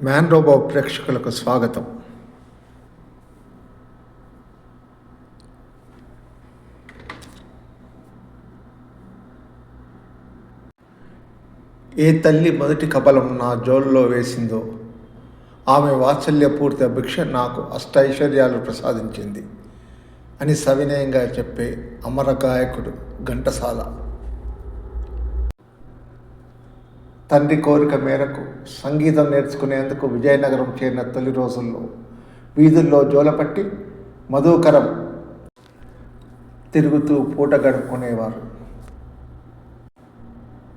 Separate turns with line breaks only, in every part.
Man robo ప్రేక్షకులకు స్వాగతం. ఏ తల్లి మొదటి కబలం నా జోల్లో వేసిందో ఆమె వాత్సల్యపూర్తి భిక్ష నాకు అష్టైశ్వర్యాలు ప్రసాదించింది అని సవినయంగా చెప్పే అమర గాయకుడు ఘంటసాల. తండ్రి కోరిక మేరకు సంగీతం నేర్చుకునేందుకు విజయనగరం చేరిన తొలి రోజుల్లో వీధుల్లో జోలపట్టి మధుకరం తిరుగుతూ పూట గడుపుకునేవారు.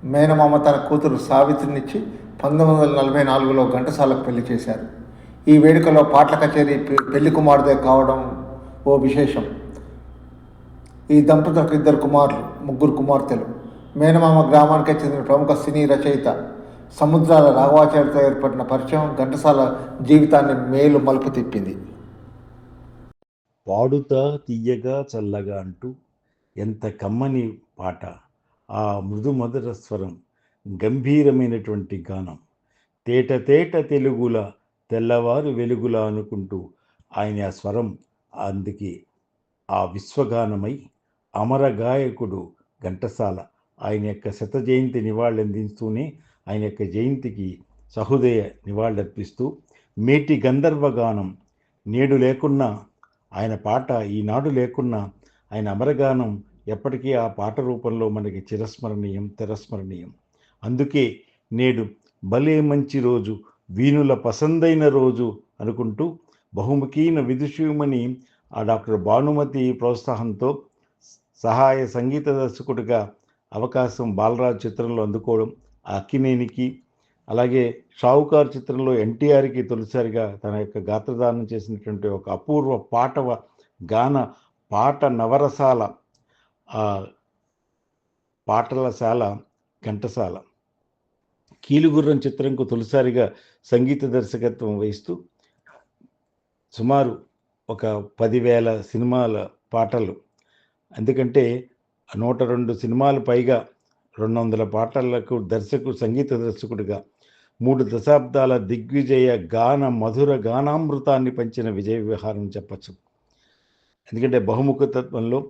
మేనమామ తన కూతురు సావిత్రినిచ్చి పంతొమ్మిది వందల నలభై నాలుగులో ఘంటసాలకు పెళ్ళి చేశారు. ఈ వేడుకలో పాటల కచేరీ పె- పెళ్ళి కుమారుదే కావడం ఓ విశేషం. ఈ దంపతులకు ఇద్దరు కుమారులు ముగ్గురు కుమార్తెలు. మేనమామ గ్రామానికి చెందిన ప్రముఖ సినీ రచయిత సముద్రాల రాఘవాచార్యతో ఏర్పడిన పరిచయం ఘంటసాల జీవితాన్ని మేలు మలుపు తిప్పింది.
పాడుతా తీయగా చల్లగా అంటూ ఎంత కమ్మని పాట. ఆ మృదు మధుర స్వరం గంభీరమైనటువంటి గానం. తేట తేట తెలుగుల తెల్లవారు వెలుగుల అనుకుంటూ ఆయన ఆ స్వరం అందుకే ఆ విశ్వగానమై అమర గాయకుడు ఘంటసాల ఆయన యొక్క శత జయంతి నివాళులందిస్తూనే ఆయన యొక్క జయంతికి సహృదయ నివాళులర్పిస్తూ మేటి గంధర్వగానం నేడు లేకున్నా ఆయన పాట ఈనాడు లేకున్నా ఆయన అమరగానం ఎప్పటికీ ఆ పాట రూపంలో మనకి చిరస్మరణీయం తిరస్మరణీయం. అందుకే నేడు భలే మంచి రోజు వీణుల పసందైన రోజు అనుకుంటూ బహుముఖీన విదుషుమని ఆ డాక్టర్ భానుమతి ప్రోత్సాహంతో సహాయ సంగీత దర్శకుడిగా అవకాశం బాలరాజ్ చిత్రంలో అందుకోవడం అక్కినేనికి అలాగే షావుకార్ చిత్రంలో ఎన్టీఆర్కి తొలిసారిగా తన యొక్క గాత్రదానం చేసినటువంటి ఒక అపూర్వ పాటవ గాన పాట నవరసాల ఆ పాటలశాల ఘంటసాల. కీలుగుర్రం చిత్రంకు తొలిసారిగా సంగీత దర్శకత్వం వహిస్తూ సుమారు ఒక పదివేల సినిమాల పాటలు. ఎందుకంటే నూట రెండు సినిమాలు పైగా రెండు వందల పాటలకు దర్శకు సంగీత దర్శకుడిగా మూడు దశాబ్దాల దిగ్విజయ గాన మధుర గానామృతాన్ని పంచిన విజయ విహారం చెప్పచ్చు. ఎందుకంటే బహుముఖ తత్వంలో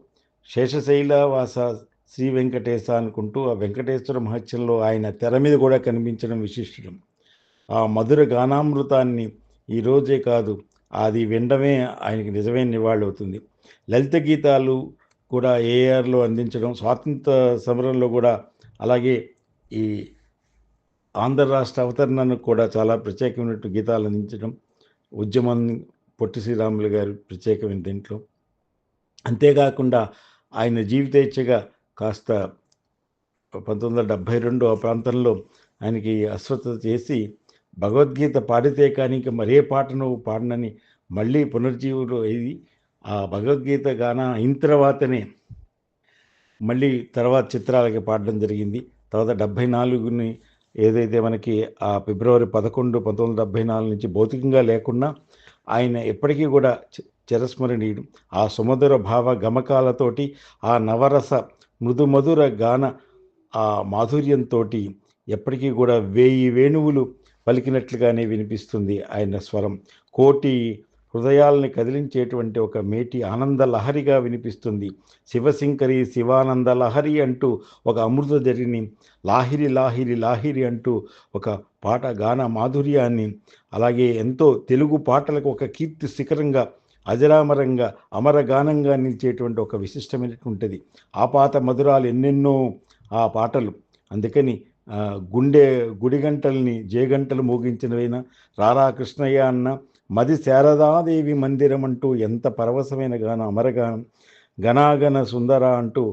శేషశైలవాస శ్రీ వెంకటేశ అనుకుంటూ ఆ వెంకటేశ్వర మహత్యంలో ఆయన తెర మీద కూడా కనిపించడం విశిష్టం. ఆ మధుర గానామృతాన్ని ఈ రోజే కాదు అది వినడమే ఆయనకి నిజమైన నివాళి అవుతుంది లలిత గీతాలు కూడా ఏఆర్లో అందించడం స్వాతంత్ర సమరంలో కూడా అలాగే ఈ ఆంధ్ర రాష్ట్ర అవతరణను కూడా చాలా ప్రత్యేకమైనట్టు గీతాలు అందించడం ఉద్యమం పొట్టి శ్రీరాములు గారు ప్రత్యేకమైన దీంట్లో. అంతేకాకుండా ఆయన జీవితేచ్ఛగా కాస్త పంతొమ్మిది వందల డెబ్భై రెండు ఆ ప్రాంతంలో ఆయనకి అస్వస్థత చేసి భగవద్గీత పాడితే కానీ ఇంకా మరే పాటను పాడనని మళ్ళీ పునర్జీవులు అయ్యి ఆ భగవద్గీత గాన అయిన తర్వాతనే మళ్ళీ తర్వాత చిత్రాలకి పాడడం జరిగింది. తర్వాత డెబ్భై నాలుగుని ఏదైతే మనకి ఆ ఫిబ్రవరి పదకొండు పంతొమ్మిది వందల డెబ్భై నాలుగు నుంచి భౌతికంగా లేకున్నా ఆయన ఎప్పటికీ కూడా చిరస్మరణీయుడు. ఆ సుమధుర భావ గమకాలతోటి ఆ నవరస మృదుమధుర గాన ఆ మాధుర్యంతో ఎప్పటికీ కూడా వేయి వేణువులు పలికినట్లుగానే వినిపిస్తుంది ఆయన స్వరం. కోటి హృదయాల్ని కదిలించేటువంటి ఒక మేటి ఆనంద లహరిగా వినిపిస్తుంది. శివశంకరి శివానంద లహరి అంటూ ఒక అమృత జరిని లాహిరి లాహిరి లాహిరి అంటూ ఒక పాట గాన మాధుర్యాన్ని అలాగే ఎంతో తెలుగు పాటలకు ఒక కీర్తి శిఖరంగా అజరామరంగా అమరగానంగా నిలిచేటువంటి ఒక విశిష్టమైనటువంటిది. ఆపాత మధురాలు ఎన్నెన్నో ఆ పాటలు. అందుకని గుండె గుడిగంటల్ని జేగంటలు మోగించినవైనా రారా కృష్ణయ్య అన్న మది శారదాదేవి మందిరం అంటూ ఎంత పరవశమైన గానం అమరగానం గణాగణ సుందర అంటూ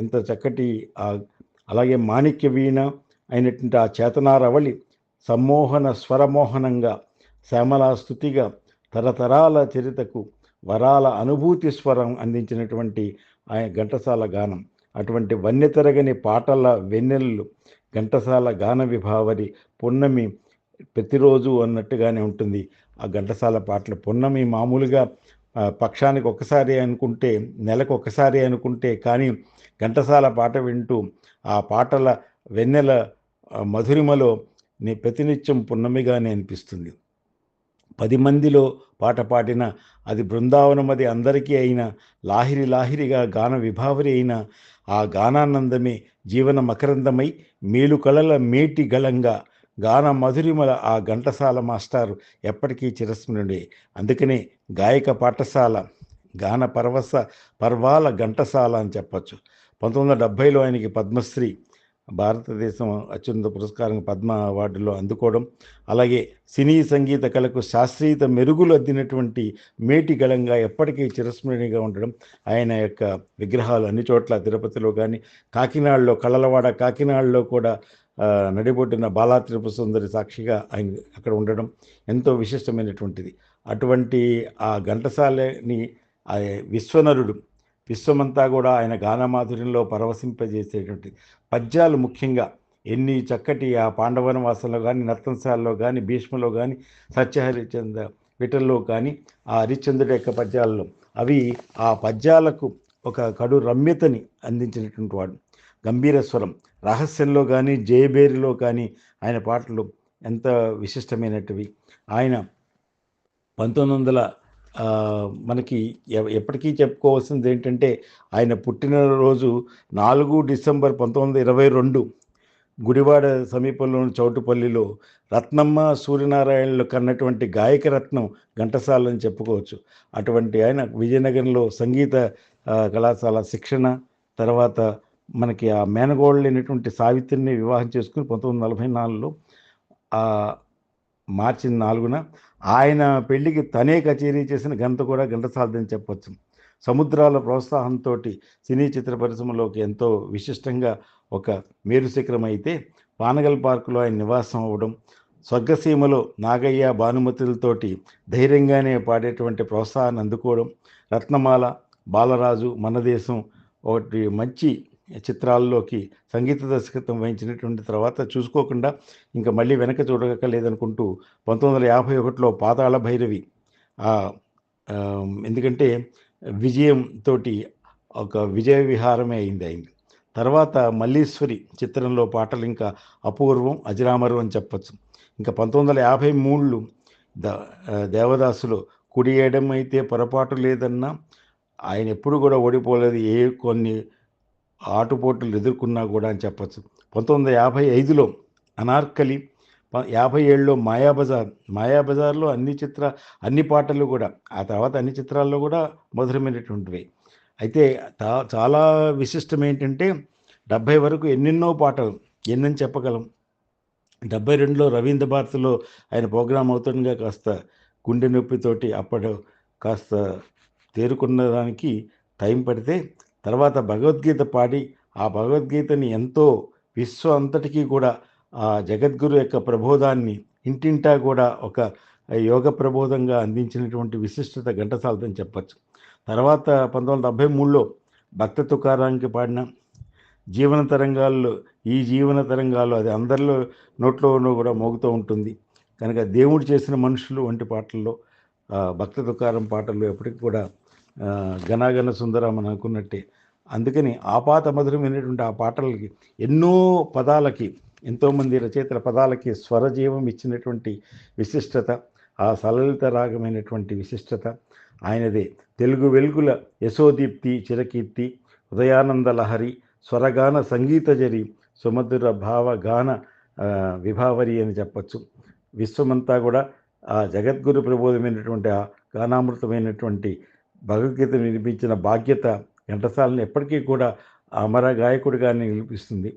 ఎంత చక్కటి ఆ అలాగే మాణిక్య వీణ అయినటువంటి ఆ చేతనారవళి సమ్మోహన స్వరమోహనంగా శ్యామలా స్థుతిగా తరతరాల చరితకు వరాల అనుభూతి స్వరం అందించినటువంటి ఆయన ఘంటసాల గానం. అటువంటి వన్యతరగని పాటల వెన్నెల్లు ఘంటసాల గాన విభావరి పున్నమి ప్రతిరోజు అన్నట్టుగానే ఉంటుంది. ఆ ఘంటసాల పాటలు పున్నమి మామూలుగా పక్షానికి ఒక్కసారి అనుకుంటే నెలకు ఒకసారి అనుకుంటే కానీ ఘంటసాల పాట వింటూ ఆ పాటల వెన్నెల మధురిమలో నీ ప్రతినిత్యం పున్నమిగానే అనిపిస్తుంది. పది మందిలో పాట పాడిన అది బృందావనమది అందరికీ అయిన లాహిరి లాహిరిగా గాన విభావరి అయిన ఆ గానానందమే జీవన మకరందమై మేలు కళల మేటి గళంగా గాన మధురిమల ఆ ఘంటసాల మాస్టారు ఎప్పటికీ చిరస్మరుడే అందుకనే గాయక పాఠశాల గాన పర్వస పర్వాల ఘంటసాల అని చెప్పచ్చు. పంతొమ్మిది వందల డెబ్భైలో ఆయనకి పద్మశ్రీ భారతదేశం అత్యున్నత పురస్కారం పద్మ అవార్డులో అందుకోవడం అలాగే సినీ సంగీత కళకు శాస్త్రీయత మెరుగులు అద్దినటువంటి మేటి గళంగా ఎప్పటికీ చిరస్మరణీయంగా ఉండడం ఆయన యొక్క విగ్రహాలు అన్ని చోట్ల తిరుపతిలో కానీ కాకినాడలో కళలవాడ కాకినాడలో కూడా నడిబొడ్డిన బాలాత్రిపు సుందరి సాక్షిగా ఆయన అక్కడ ఉండడం ఎంతో విశిష్టమైనటువంటిది. అటువంటి ఆ ఘంటసాలని ఆ విశ్వనరుడు విశ్వమంతా కూడా ఆయన గానమాధుర్యంలో పరవశింపజేసేటువంటి పద్యాలు ముఖ్యంగా ఎన్ని చక్కటి ఆ పాండవనవాసంలో కానీ నర్తంశాల్లో కానీ భీష్మలో కానీ సత్యహరిచంద్ర విటల్లో కానీ ఆ హరిశ్చంద్రుడి యొక్క పద్యాలలో అవి ఆ పద్యాలకు ఒక కడు రమ్యతని అందించినటువంటి వాడు. గంభీర స్వరం. రహస్యంలో కానీ జయబేరిలో కానీ ఆయన పాటలు ఎంత విశిష్టమైనటివి. ఆయన పంతొమ్మిది వందల మనకి ఎ- ఎప్పటికీ చెప్పుకోవాల్సింది ఏంటంటే ఆయన పుట్టినరోజు నాలుగు డిసెంబర్ పంతొమ్మిది వందల ఇరవై రెండు గుడివాడ సమీపంలోని చౌటుపల్లిలో రత్నమ్మ సూర్యనారాయణలు కన్నటువంటి గాయక రత్నం ఘంటసాల అని చెప్పుకోవచ్చు. అటువంటి ఆయన విజయనగరంలో సంగీత కళాశాల శిక్షణ తర్వాత మనకి ఆ మేనగోళ్ళైనటువంటి సావిత్రిని వివాహం చేసుకుని పంతొమ్మిది వందల నలభై నాలుగులో మార్చి నాలుగున ఆయన పెళ్ళికి తనే కచేరీ చేసిన ఘనత కూడా ఘంటసాలదని చెప్పవచ్చు సముద్రాల ప్రోత్సాహంతో సినీ చిత్ర పరిశ్రమలోకి ఎంతో విశిష్టంగా ఒక మేరుశిఖరం అయితే పానగల్ పార్కులో ఆయన నివాసం అవ్వడం స్వర్గసీమలో నాగయ్య భానుమతులతోటి ధైర్యంగానే పాడేటువంటి ప్రోత్సాహాన్ని అందుకోవడం రత్నమాల బాలరాజు మనదేశం ఒకటి మంచి చిత్రాల్లోకి సంగీత దర్శకత్వం వహించినటువంటి తర్వాత చూసుకోకుండా ఇంకా మళ్ళీ వెనక చూడక లేదనుకుంటూ పంతొమ్మిది వందల యాభై ఒకటిలో పాతాళ భైరవి ఎందుకంటే విజయం తోటి ఒక విజయ విహారమే అయింది అయింది తర్వాత మల్లీశ్వరి చిత్రంలో పాటలు ఇంకా అపూర్వం అజరామరం అని చెప్పచ్చు. ఇంకా పంతొమ్మిది వందల యాభై మూడులు ద దేవదాసులు దేవదాసులో కుడి వేయడం అయితే పొరపాటు లేదన్నా ఆయన ఎప్పుడు కూడా ఓడిపోలేదు ఏ కొన్ని ఆటుపోట్లు ఎదుర్కొన్నా కూడా అని చెప్పచ్చు. పంతొమ్మిది వందల యాభై ఐదులో అనార్కలి యాభై ఏళ్ళలో మాయాబజార్ మాయాబజార్లో అన్ని చిత్ర అన్ని పాటలు కూడా ఆ తర్వాత అన్ని చిత్రాల్లో కూడా మధురమైనటువంటివి. అయితే చాలా విశిష్టం ఏంటంటే డెబ్భై వరకు ఎన్నెన్నో పాటలు ఎన్నని చెప్పగలం. డెబ్బై రెండులో రవీంద్ర భారతిలో ఆయన ప్రోగ్రాం అవుతుండగా కాస్త గుండె నొప్పితోటి అప్పుడు కాస్త తేరుకున్న దానికి టైం పడితే తర్వాత భగవద్గీత పాడి ఆ భగవద్గీతని ఎంతో విశ్వ అంతటికీ కూడా ఆ జగద్గురు యొక్క ప్రబోధాన్ని ఇంటింటా కూడా ఒక యోగ ప్రబోధంగా అందించినటువంటి విశిష్టత ఘంటసాలదని చెప్పచ్చు. తర్వాత పంతొమ్మిది వందల డెబ్భై మూడులో భక్త తుకారానికి పాడిన జీవన తరంగాల్లో ఈ జీవన తరంగాల్లో అది అందరిలో నోట్లోనూ కూడా మోగుతూ ఉంటుంది. కనుక దేవుడు చేసిన మనుషులు వంటి పాటల్లో భక్త తుకారం పాటలు ఎప్పటికి కూడా ఘనాఘన సుందరం అని అనుకున్నట్టే. అందుకని ఆపాత మధురమైనటువంటి ఆ పాటలకి ఎన్నో పదాలకి ఎంతోమంది రచయితల పదాలకి స్వరజీవం ఇచ్చినటువంటి విశిష్టత ఆ సలలిత రాగమైనటువంటి విశిష్టత ఆయనదే. తెలుగు వెలుగుల యశోదీప్తి చిరకీర్తి ఉదయానంద లహరి స్వరగాన సంగీతజరి సుమధుర భావ గాన విభావరి అని చెప్పచ్చు. విశ్వమంతా కూడా ఆ జగద్గురు ప్రబోధమైనటువంటి ఆ గానామృతమైనటువంటి భగవద్గీత వినిపించిన బాధ్యత ఘంటసాలను ఎప్పటికీ కూడా అమర గాయకుడిగానే నిలిపిస్తుంది.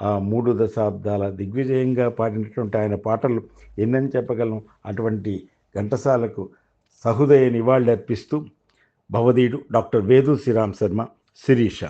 ఆ మూడు దశాబ్దాల దిగ్విజయంగా పాడినటువంటి ఆయన పాటలు ఎన్నని చెప్పగలం? అటువంటి ఘంటసాలకు సహృదయ నివాళులు అర్పిస్తూ భవదీయుడు డాక్టర్ వేదు శ్రీరామ్ శర్మ శిరీష.